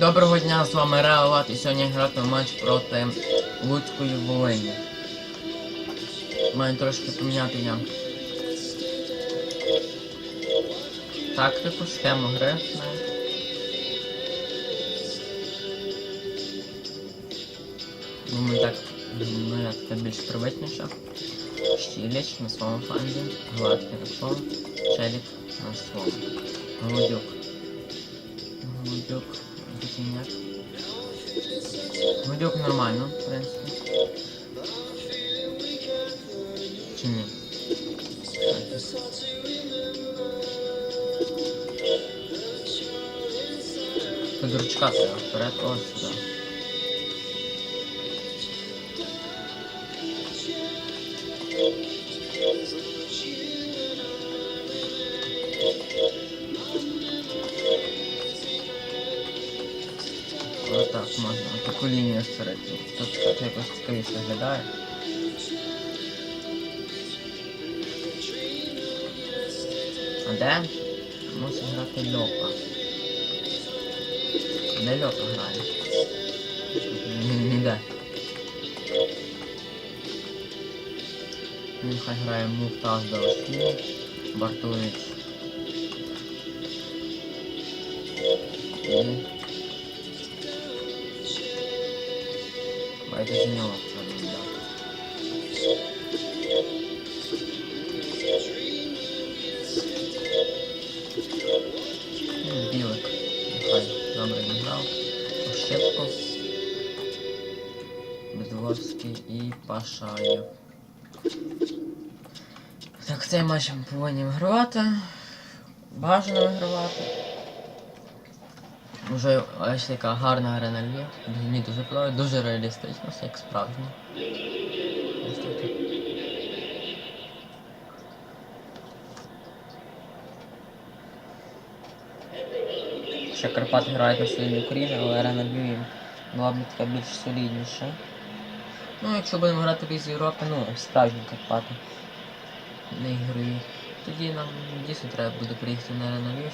Доброго дня, з вами Реалат і сьогодні гратиму матч проти Луцької Волині. Маю трошки поміняти я. Тактику, схему гри. Думаю, так, ну як це більш привичніше. Щіліч на своєму фланзі, гладкий на своєму, челік на своєму. Голодюк. Голодюк, Бутіняк. Голодюк нормально, в принципі. Чи ні? Федорчка вперед, ось сюди. Створити. Тут це якось цікавіше виглядає. А де? Мусить грати Льока. Де Льока грає? Ні- Ніде. Нехай грає Муфтаз Далашвілі, Бартович. І... Давайте Бедворський і Пашаєв. Так, цей матч ми повинні вигравати. Бажано вигравати. Уже ось така гарна гра на Львів. Мені дуже подобається, дуже реалістично, як справжнє. Ще Карпати грають на своїй Україні, але гра на Львіві була б така більш солідніша. Ну, якщо будемо грати без Європи, ну, справжні Карпати. Не ігрові. Тоді нам дійсно треба буде приїхати на Львів,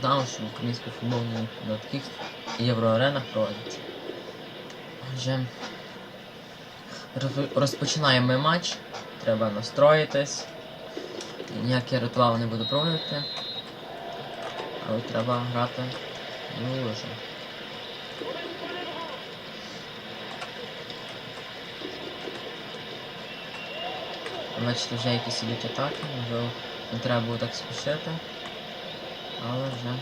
знали, що український футбол не на таких євроаренах проводиться. Отже, розпочинаємо матч. Треба настроїтись. Ніякі ритуали не буду проводити. Але треба грати ну Бачите, вже якісь ідуть атаки, можливо, не треба було так спішити. Але вже.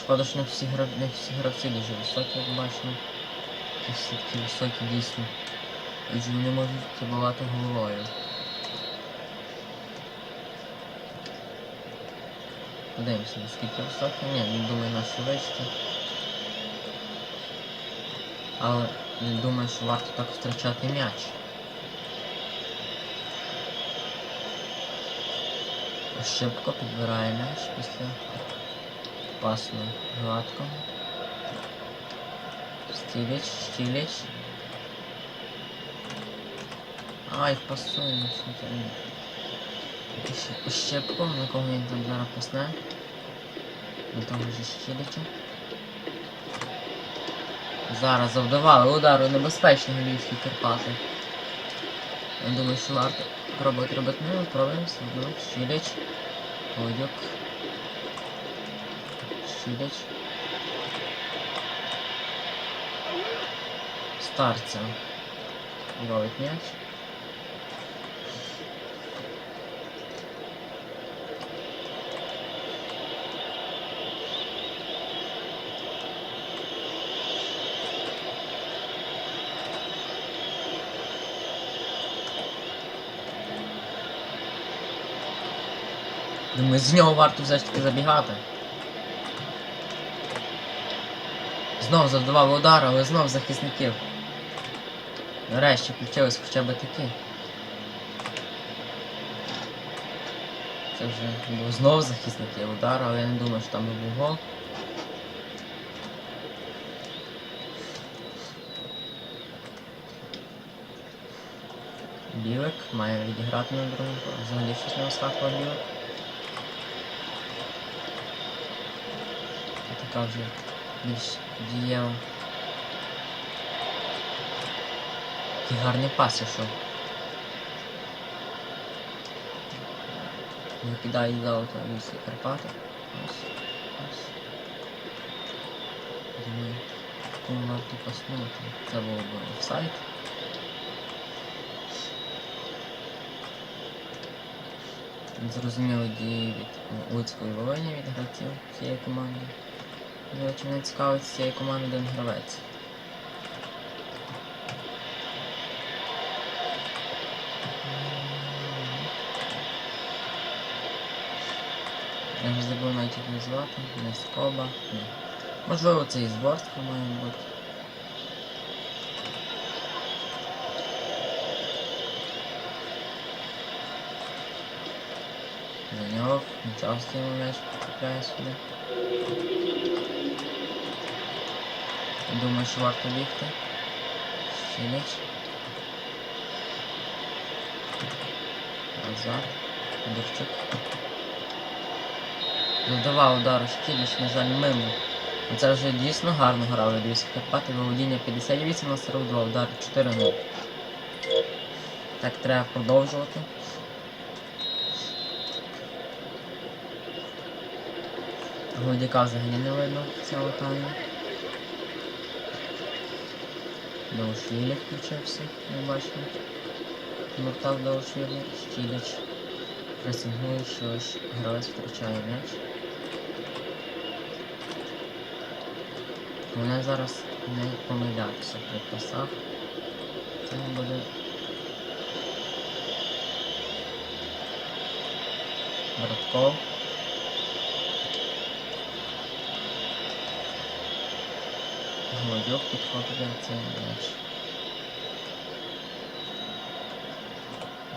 Шкода, що не всі, грав... не всі гравці дуже високі, як бачимо. Всі такі високі дійсно. І вже вони можуть керувати головою. Подивимося, наскільки високі. Ні, не думаю, наші вищі. Але не думаю, що варто так втрачати м'яч. Ошибко підбирає м'яч після пасного гладкого. Стіліч, стіліч. Ай, пасує на центрі. Ощепку, на кого він там зараз пасне. На того ж Щіліча. Зараз завдавали удару небезпечні львівські Карпати. Я думаю, що варто пробувати робити ну, пробуємо ну, Щіліч. Голодюк. Щіліч. Старця. Ловить м'яч. Думаю, з нього варто все ж таки забігати. Знов завдавав удар, але знов захисників. Нарешті включились хоча б такі. Це вже був знов захисників удар, але я не думаю, що там був гол. Білик має відіграти на другому. Взагалі щось не оскакував білик. Така вже більш дієва. Який гарний пас ішов. Викидає за аута вісі Карпати. Ось. Ось. Думаю, кому варто паснути. Це би офсайд. Зрозуміло дії від Луцької Волині від гравців цієї команди. До речі, мене цікавить з цієї команди один гравець. Я вже забув навіть як назвати. Не скоба. Ні. Можливо, це і зборська має бути. Зайняв, нічого з тим м'яч потрапляє сюди. Думаю, що варто бігти. М'яч. Назад. Дурчук. Додавав удару Шкіліч, на жаль, мимо. Ну, Це вже дійсно гарно грали Львівські Карпати. Володіння 58 на 42, удар 4-0. Так треба продовжувати. Голодяка взагалі не видно цього тайму. Доушвілі включився, не бачимо. Муртал Доушвілі, Штіліч. Пресингує, що гравець втрачає м'яч. Головне зараз не помилятися при пасах. Це не буде. Братков. Голодюк підхоплює цей м'яч.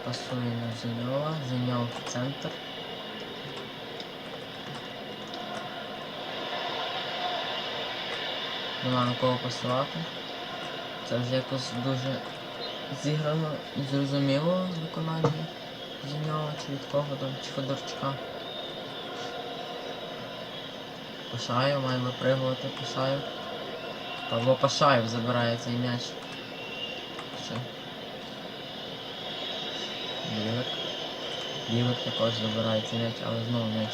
Пасує на Зіньова, Зіньов в центр. Нема на кого пасувати. Це вже якось дуже зіграно і зрозуміло виконання Зіньова чи від кого там, чи Федорчука. Пашаєв має випригувати, Пашаєв. Павло Пашаєв забирає цей м'яч. Ще. Білик. Білик також забирає цей м'яч, але знову м'яч.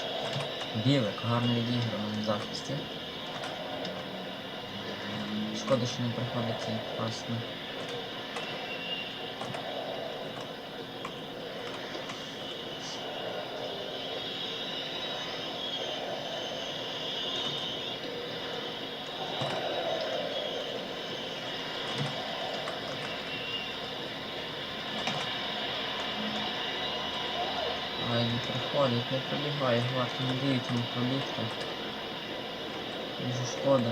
Білик, гарно відіграно на захисті. Шкода, що не приходить цей пас на Ай, не приходить, не пробігає, гладко не дають йому пробігти. Дуже шкода.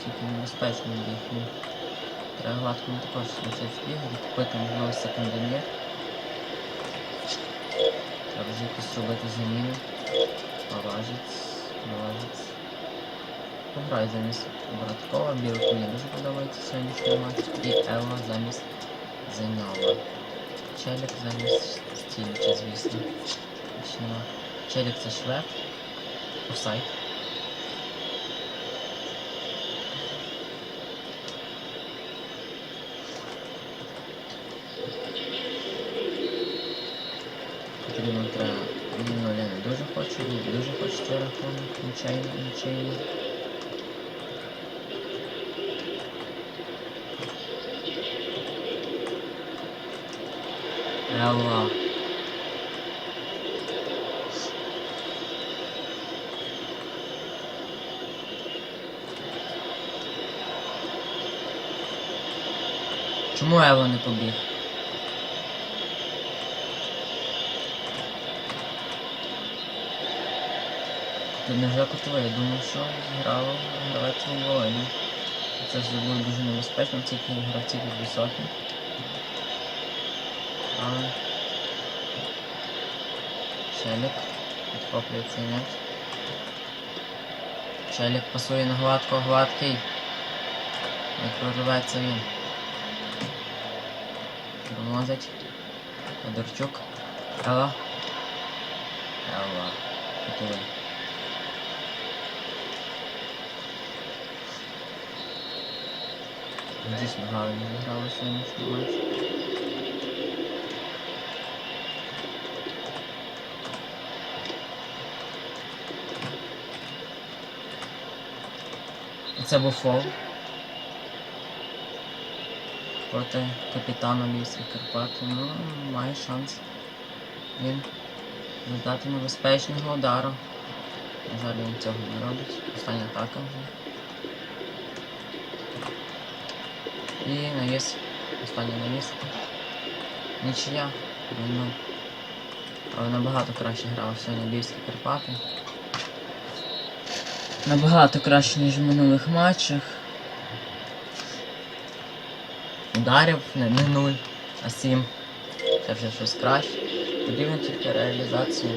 Скільки небезпечно біг. Ну, треба гладкому також лишити бігати, купити можливо секундомір. Треба вже якось робити заміну. Поважець, поважець. Пограй замість Браткова, Білку мені дуже подобається сьогоднішній матч. І Елла замість Зеньова. Челік замість Стіліча, звісно. Більше нема. Челік це швед. Офсайд. Потрібно треба. Ну, я не дуже хочу, не дуже хочу цей рахунок, нічайно, нічайно. Елла. Чому Елла не побіг? Тут не вже котове, я думав, що зіграв гравець Волині. Це ж було дуже небезпечно, тільки гравці тут високі. Але Челік підхоплює цей м'яч. Челік пасує на гладко, гладкий. Не проривається він. Алмазать. Дурчок. Алло? Алло? Который. Здесь мало не играла сегодняшний матч. Це був фол. Проти капітана Львівських Карпат. Ну, має шанс. Він завдати небезпечного удару. На жаль, він цього не робить. Остання атака вже. І навіс. Останній навіс. Нічия. Ну, але набагато краще грав сьогодні Львівські Карпати. Набагато краще, ніж в минулих матчах. Ударів не, не 0, а 7. Це вже щось краще. Потрібно тільки реалізація.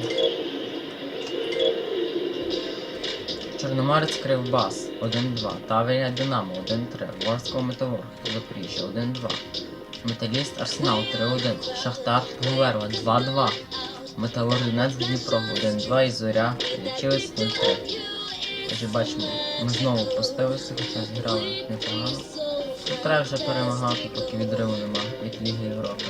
Чорноморець Кривбас 1-2. Таврія Динамо 1-3. Ворского Металург Запоріжжя 1-2. Металіст Арсенал 3-1. Шахтар Гуверла 2-2. Металург Донець Дніпро 1-2 і Зоря Лічились 0-3. Отже, бачимо, ми знову постилися, хоча зіграли непогано. Ну, треба вже перемагати, поки відриву нема від Ліги Європи.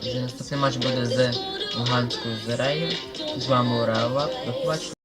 Вже наступний матч буде з Луганською Зерею. З вами Урава. До побачення.